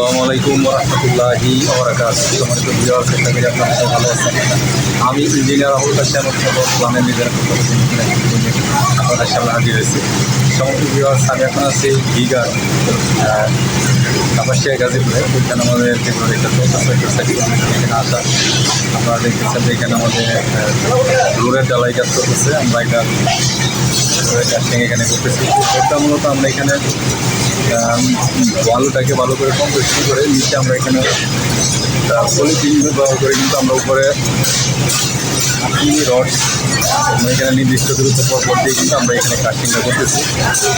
আসসালামু আলাইকুম রহমতুল্লাহি সম্মানিত বিহার চেষ্টা করি আপনারা আমি ইঞ্জিনিয়ার আবুল কাশিম প্ল্যানের নিজের আপনাদের সামনে হাজির হয়েছি। সমস্ত বিহার আমি এখন আছি দীঘার কাপাসিয়া, গাজীপুরে। ওইখানে আমাদের যেগুলো একটা চলতেছে একটা সাইড এখানে আসা আপনারা দেখতেছেন যে এখানে আমাদের রোডের ডালাই কাজ চলতেছে আমরা একটা কাজটিং এখানে করতেছি। এটা মূলত আমরা এখানে বালুটাকে ভালো করে কম্পোজিশন করে, নিচে আমরা এখানে পলিথিন ব্যবহার করে, কিন্তু আমরা উপরে রড আমরা এখানে নির্দিষ্ট দূরত্ব পর পর দিয়ে কিন্তু আমরা এখানে কাস্টিংটা করতেছি।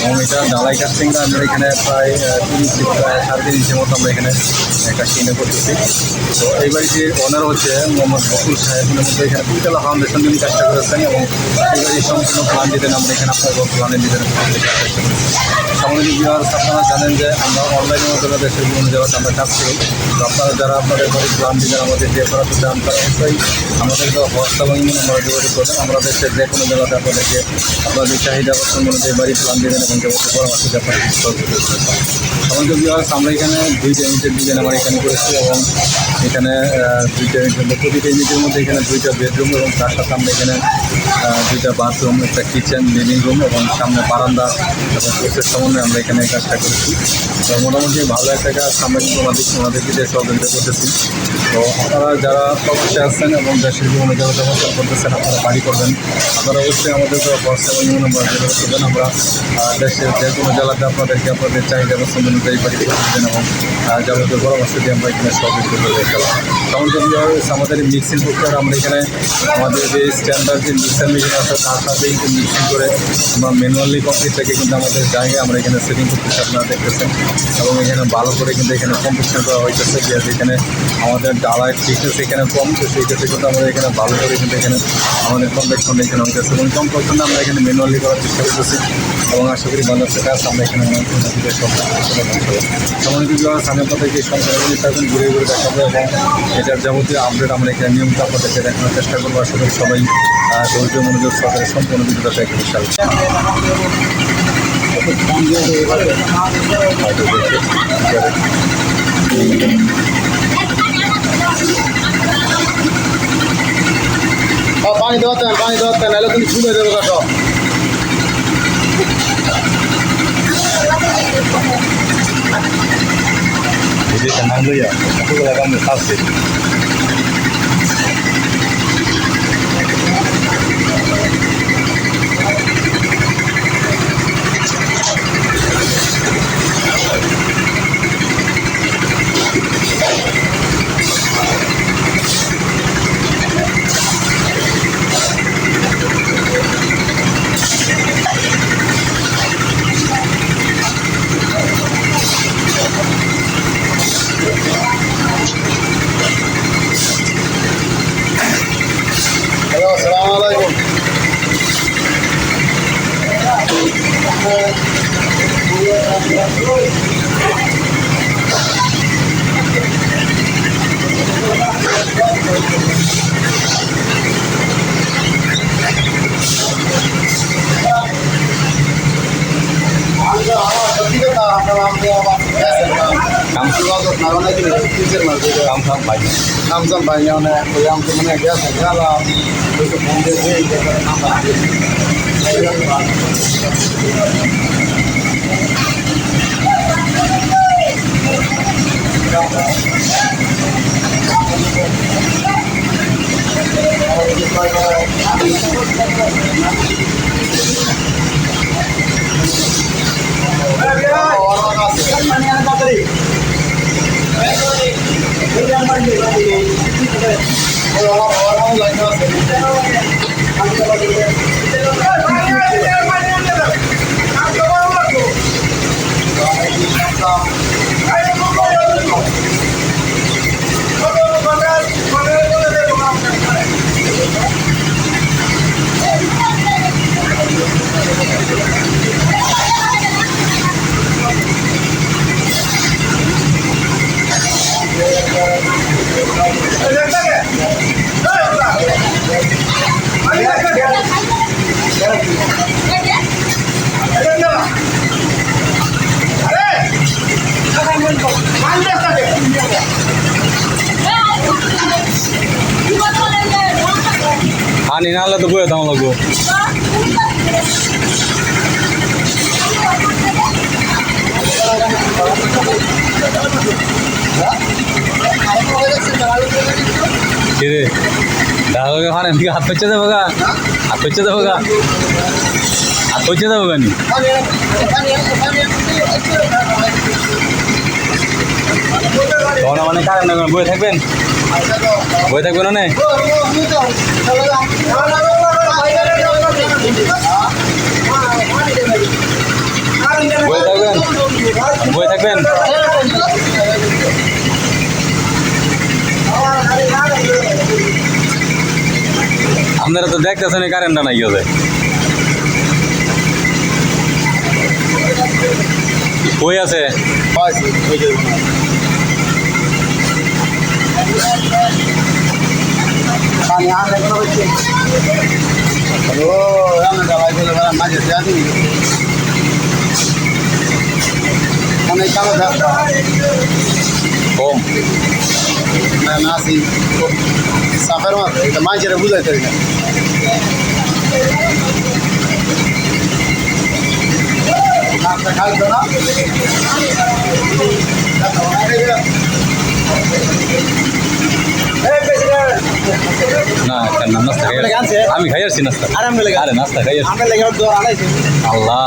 এবং এটা ডালাই কাস্টিংটা আমরা এখানে প্রায় তিন থেকে প্রায় সাড়ে তিন ইঞ্চের মতো আমরা এখানে কাস্টিংটা করতেছি। তো এই বাড়িটির ওনার হচ্ছে মোহাম্মদ বকুল সাহেব মধ্যে এখানে দুইতলা ফাউন্ডেশন যিনি কাজটা করেছেন এবং এই বাড়ির সম্পূর্ণ প্ল্যান দিতেন আমরা এখানে আপনার প্ল্যানের দিতেন সামনে বিহার আপনারা জানেন যে আমরা অনলাইনের মাধ্যমে দেশের বিভিন্ন জায়গাতে আমরা কাজ করি তো আপনারা যারা আপনাদের বাড়ি প্ল্যান দিবেন আমাদের যে করাতে চান তারা অবশ্যই আমাদের হোয়াটসঅ্যাপ এবং আমরা যোগাযোগ করবেন। আমরা দেশের যে কোনো জায়গাতে আপনাদেরকে আপনাদের চাহিদা পছন্দ অনুযায়ী বাড়ি প্ল্যান দেবেন এবং যাবতীয় পরামর্শ দিয়ে পারেন আমাদের বিহার আমরা এখানে দুইটা ইউনিটের ডিজাইন আমরা এখানে করেছি এবং এখানে দুইটা ইউনিটের প্রতিটা ইউনিটের মধ্যে এখানে দুইটা বেডরুম এবং তার সাথে আমরা এখানে দুইটা বাথরুম একটা কিচেন লিভিং রুম এবং সামনে বারান্দা এবং কোর্সের সমন্বয়ে আমরা এখানে কাজটা করেছি। তো মোটামুটি ভালো একটা কাজ আমরা কিন্তু আমাদের ওনাদেরকে সহযোগিতা করতেছি। তো আপনারা যারা প্রবাসে আসছেন এবং দেশের বিভিন্ন জায়গায় অবস্থান করতেছেন, আপনারা বাড়ি করবেন। আপনারা অবশ্যই আমাদের হোয়াটসঅ্যাপ এবং যোগাযোগ করবেন আমরা দেশের যে কোনো জেলাতে আপনাদেরকে আপনাদের চাহিদা এবং পছন্দ অনুযায়ী বাড়ি করে দেবেন এবং যাবতীয় পরামর্শ দিয়ে আমরা এখানে সহযোগিতা করে রেখেলাম সমস্ত আমাদের মিক্সিং প্রক্রিয়া আমরা এখানে আমাদের যে স্ট্যান্ডার্ড যে মিক্সার মেশিন আছে, তার সাথে কিন্তু মিক্সিং করে আমরা ম্যানুয়ালি কমপ্লিটটাকে কিন্তু আমাদের জায়গায় আমরা এখানে সেটিং করতেছি, আপনারা দেখতেছেন। এবং এখানে ভালো করে কিন্তু এখানে কম্পিটিশন করা হইতেছে যে এখানে আমাদের ডালার থিকনেস এখানে কম, তো সেই ক্ষেত্রে কিন্তু আমরা এখানে ভালো করে কিন্তু এখানে আমাদের কম্পিটিশন এখানে হইতেছে। এবং কম্পিটিশনটা আমরা এখানে ম্যানুয়ালি করার চেষ্টা করতেছি। এবং আশা করি একটা কাজ আমরা এখানে আপনাদেরকে এই সংখ্যাগুলি থাকবেন ঘুরে ঘুরে দেখাবো এবং এটার যাবতীয় আপডেট আমরা এখানে নিয়মিত আপনাদেরকে দেখানোর চেষ্টা করব। আশা করি সবাই ধৈর্য, মনোযোগ সহকারে সম্পূর্ণ পানি দেওয়াতে পানি দেওয়াতে নাহলে কিন্তু ছুটে দেবো কাটো ভিডিওটা নাম লইয়া কতগুলো কামে আসছে হ্যালো আসসালামু আলাইকুম কাম corona की टीचर मर गए हम सब भाई हम सब भाइयों ने कोई हम तो मैंने क्या समझा ला तो फोन दे दे हम बात পানি না হলে তো বয়ে দাম লাগবো। কিরে ঢাকা খান এমনি হাত পেচ্ছে দেবো গা হাত পেচ্ছে দেবো গা হাত পেচ্ছে দেবো গানি তখন মানে কারেন্ট না বয়ে থাকবেন? বয়ে থাকবেন না বয়ে থাকবেন? বয়ে থাকবেন? আপনারা তো দেখতেছেন কারেন্টটা নাই গেছে কালো থাকতো কম না নাসি সাফের মতো এটা মাঝে বুঝাইতে না নাস্তা? আমি খাই আসছি নাস্তা। আরে নাস্তা খাই আল্লাহ।